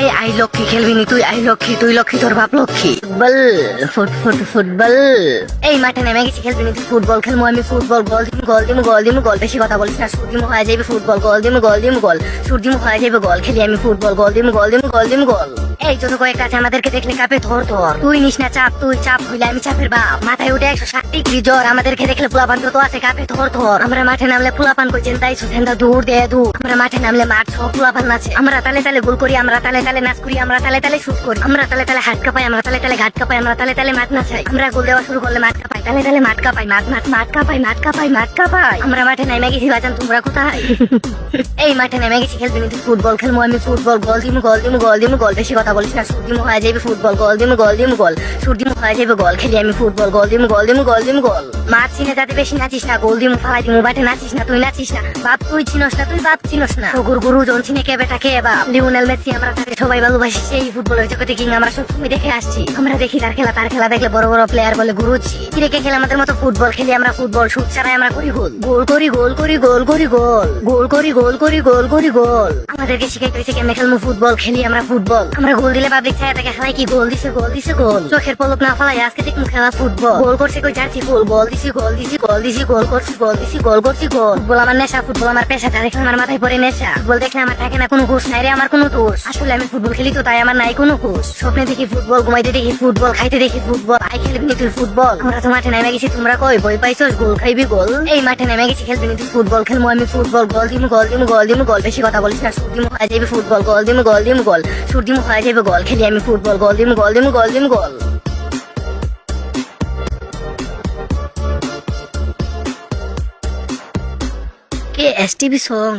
I I Lakshmi খেলবি নি তুই আই লক্ষ্মী তুই লক্ষ্মী তোর বাপ Lakshmi. Football foot foot football. এই মাঠে নেমে গেছি খেলবি নি তুই ফুটবল খেলব আমি ফুটবল গল দিম গল দিম গল দিম গল। বেশি কথা বলিস না সুর দিমু হয়ে যাবে ফুটবল গল দিম গল দিম গল। সুর দিমু হয়ে যাবে গল খেলি আমি ফুটবল গল দিম গল দিম গল দিম গল। এই জন্য কয়েক আছে আমাদেরকে দেখলে কাপে ধর ধর। তুই নিস না চাপ, তুই চাপ হইলে আমি চাপের বাপ। মাথায় উঠে একশো ষাট ডিগ্রি জ্বর, আমাদেরকে দেখলে পোলাপান তো আছে, কাপে ধর ধর। আমরা মাঠে নামলে পোলাপান করছেন তাই সুসেন্দা দূর দে দূর। আমরা মাঠে নামলে মাঠ সব পোলাপান নাচে। আমরা তালে তালে গোল করি, আমরা তালে তালে নাচ করি, আমরা তালে তালে শুট করি। আমরা তালে তালে হাট কাপাই, আমরা তালে তালে ঘাট কাপাই, আমরা তালে তালে মাঠ নাচাই। আমরা গোল দেওয়া শুরু করলে মাঠ কাপাই। তালে তালে মাঠ কাপাই মাঠ মাঠ মাঠ কাপাই মাঠ কাপাই মাঠ কাপাই। আমরা মাঠে নেমে গেছি বাজান তোমরা কোথায়? এই মাঠে নেমে গেছি খেলবি নি ফুটবল খেলব আমি ফুটবল গল দিমু গল দিমু গল দিমু গল। বেশি কথা বলিস না সুর দিমু হয়ে যাবে ফুটবল গল দিমু গল দিমু গল। সুর দিমু হয়ে যাবে গল খেলি আমি ফুটবল গল দিমু গল দিমু গল দিমু গল। মাঠ চিনে যাতে বেশি নাচিস না গোল দিমু ফালাই দিমু বাটে নাচিস না তুই নাচিস না। বাপ তুই চিনস না তুই বাপ চিনস না। গুরু গুরু জন চিনে কে বেটা কে বাপ? লিওনেল মেসি আমরা তাকে সবাই ভালোবাসি সেই ফুটবলের জগতে কিং আমরা সবসময় দেখে আসছি। আমরা দেখি তার খেলা তার খেলা দেখলে বড় বড় প্লেয়ার বলে গুরুজি। কিরেকে খেলে আমাদের মতো ফুটবল খেলি, আমরা ফুটবল শুট ছাড়াই আমরা করি গোল। গোল করি গোল করি গোল করি, গোল। গোল করি গোল করি গোল করি, গোল। আমাদেরকে শিখাই করেছে কেমনে খেলব ফুটবল, খেলি আমরা ফুটবল। আমরা গোল দিলে পাবলিক ছায়া তাকে খেলাই কি? গোল দিছে গোল দিছে, গোল। চোখের পলক না ফলাই আজকে দেখুন খেলা ফুটবল। গোল করছে কই যাচ্ছি গোল গোল দিছি গোল দিছি গোল দিছি, গোল করছি, গোল দিছি, গোল করছি, গোল। ফুটবল আমার নেশা, ফুটবল আমার পেশা যা দেখলে আমার মাথায় পড়ে নেশা। ফুটবল দেখলে আমার থাকে না কোনো ঘুষ, নাই রে আমার কোনো দোষ। আসলে আমি ফুটবল খেলি তো তাই আমার নাই কোনো ঘুষ। স্বপ্নে দেখি ফুটবল, ঘুমাইতে দেখি ফুটবল, খাইতে দেখি ফুটবল, আই খেলবি তুই ফুটবল। আমরা তো মাঠে নেমে গেছি, তোমরা কই? বই পাইছস? গোল খাইবি গোল? এই মাঠে নেমে গেছি, খেলবি নি তুই? ফুটবল খেলব আমি, ফুটবল, গল দিমু গল দিমু গল দিমু, গল। বেশি কথা বলিস না সুর দিমু হয়ে যাবে ফুটবল, গল দিমু গল দিমু, গল। সুর দিমু হয়ে যাবে গল, খেলি আমি ফুটবল, গল দিমু গল দিমু গল দিমু, গল। কে? S TV song.